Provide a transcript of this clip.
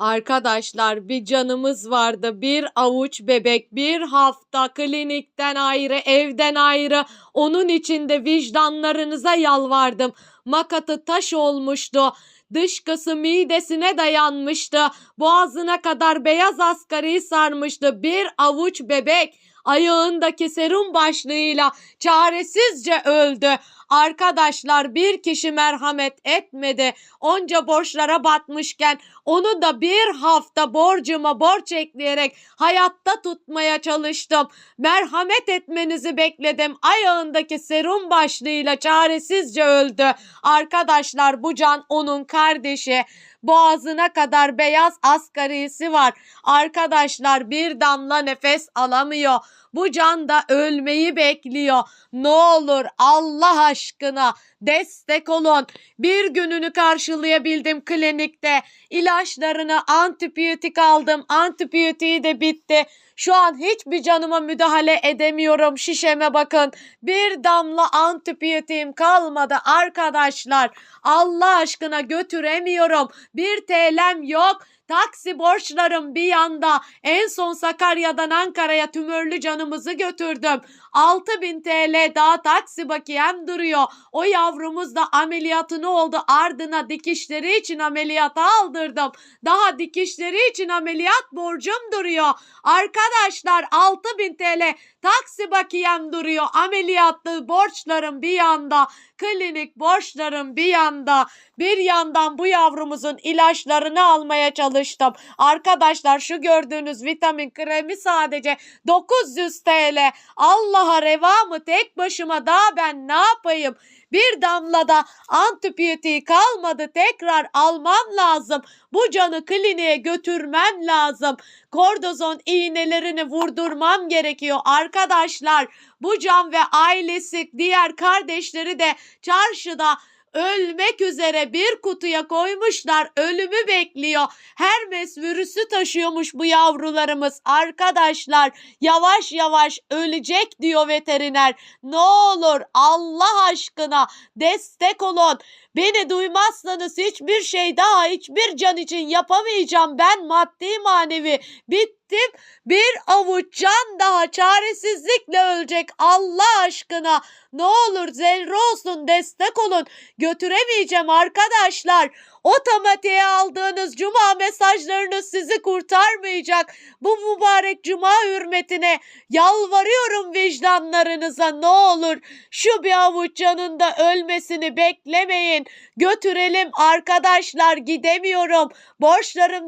Arkadaşlar bir canımız vardı. Bir avuç bebek bir hafta klinikten ayrı, evden ayrı. Onun içinde vicdanlarınıza yalvardım. Makatı taş olmuştu. Dışkısı midesine dayanmıştı. Boğazına kadar beyaz asgarayı sarmıştı. Bir avuç bebek ayağındaki serum başlığıyla çaresizce öldü. Arkadaşlar bir kişi merhamet etmedi. Onca borçlara batmışken onu da bir hafta borcuma borç ekleyerek hayatta tutmaya çalıştım. Merhamet etmenizi bekledim. Ayağındaki serum başlığıyla çaresizce öldü. Arkadaşlar bu can onun kardeşi. Boğazına kadar beyaz asgarisi var. Arkadaşlar bir damla nefes alamıyor. Bu can da ölmeyi bekliyor. Ne olur Allah aşkına destek olun. Bir gününü karşılayabildim klinikte. İlaçlarını antibiyotik aldım. Antibiyotiği de bitti. Şu an hiçbir canıma müdahale edemiyorum. Şişeme bakın. Bir damla antibiyotiğim kalmadı arkadaşlar. Allah aşkına götüremiyorum. Bir TL'm yok. Taksi borçlarım bir yanda. En son Sakarya'dan Ankara'ya tümörlü canımızı götürdüm. 6000 TL daha taksi bakiyem duruyor. O yavrumuz da ameliyatını oldu. Ardına dikişleri için ameliyata aldırdım. Daha dikişleri için ameliyat borcum duruyor. Arkadaşlar 6000 TL taksi bakiyem duruyor. Ameliyatlı borçlarım bir yanda. Klinik borçlarım bir yanda. Bir yandan bu yavrumuzun ilaçlarını almaya çalıştım. Arkadaşlar şu gördüğünüz vitamin kremi sadece 900 TL. Allah'a reva mı tek başıma daha ben ne yapayım? Bir damla da antibiyotiği kalmadı. Tekrar almam lazım. Bu canı kliniğe götürmem lazım. Kordozon iğnelerini vurdurmam gerekiyor arkadaşlar. Bu can ve ailesi diğer kardeşleri de çarşıda ölmek üzere bir kutuya koymuşlar. Ölümü bekliyor. Hermes virüsü taşıyormuş bu yavrularımız. Arkadaşlar yavaş yavaş ölecek diyor veteriner. Ne olur Allah aşkına destek olun. Beni duymazsanız hiçbir şey daha hiçbir can için yapamayacağım. Ben maddi manevi bittim. Bir avuç can daha çaresizlikle ölecek Allah aşkına. Ne olur zerre olsun destek olun. Götüremeyeceğim arkadaşlar. Otomatiğe aldığınız cuma mesajlarınız sizi kurtarmayacak. Bu mübarek cuma hürmetine yalvarıyorum vicdanlarınıza ne olur. Şu bir avuç canın da ölmesini beklemeyin. Götürelim arkadaşlar gidemiyorum. Borçlarımdan